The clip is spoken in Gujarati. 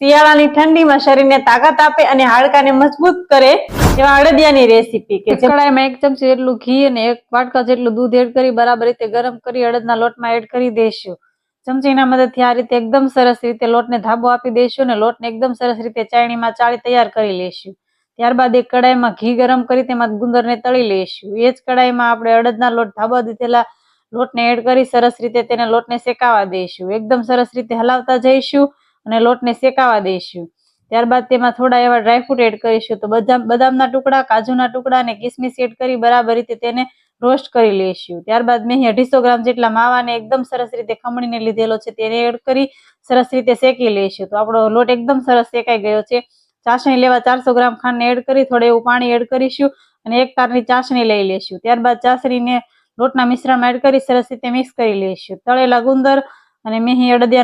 શિયાળાની ઠંડીમાં શરીરને તાકાત આપે અને હાડકાને મજબૂત કરે એવા અડદિયાની રેસીપી કે કડાઈમાં એક ચમચી જેટલું ઘી અને એક વાટકા જેટલું દૂધ એડ કરી બરાબર રીતે ગરમ કરી અડદના લોટમાં એડ કરી દેશું. ચમચીના મદદથી આ રીતે એકદમ સરસ રીતે લોટને ધાબો આપી દેશું અને લોટને એકદમ સરસ રીતે ચાયણીમાં ચાળી તૈયાર કરી લેશું. ત્યારબાદ એક કડાઈમાં ઘી ગરમ કરી તેમાં ગુંદરને તળી લઈશું એ જ કડાઈમાં આપણે અડદના લોટ ધાબા દીધેલા લોટને એડ કરી સરસ રીતે તેને લોટને શેકાવા દઈશું એકદમ સરસ રીતે હલાવતા જઈશું. અને લોટને શેકાવા દઈશું. ત્યારબાદ તેમાં થોડા એવા ડ્રાયફ્રૂટ એડ કરીશું. તો બધા, બદામના ટુકડા, કાજુના ટુકડા અને કિસમિસ એડ કરી બરાબર રીતે તેને રોસ્ટ કરી લઈશું. ત્યારબાદ મેં અઢીસો ગ્રામ જેટલા માવાને એકદમ સરસ રીતે ખમણીને લીધેલો છે તેને એડ કરી સરસ રીતે શેકી લઈશું. તો આપણો લોટ એકદમ સરસ શેકાઈ ગયો છે. ચાસણી લેવા ચારસો ગ્રામ ખાંડને એડ કરી, થોડું એવું પાણી એડ કરીશું અને એક તારની ચાસણી લઈ લઈશું. ત્યારબાદ ચાસણીને લોટના મિશ્રણમાં એડ કરી સરસ રીતે મિક્સ કરી લઈશું. તળેલા ગુંદર અને મેહી અડદિયા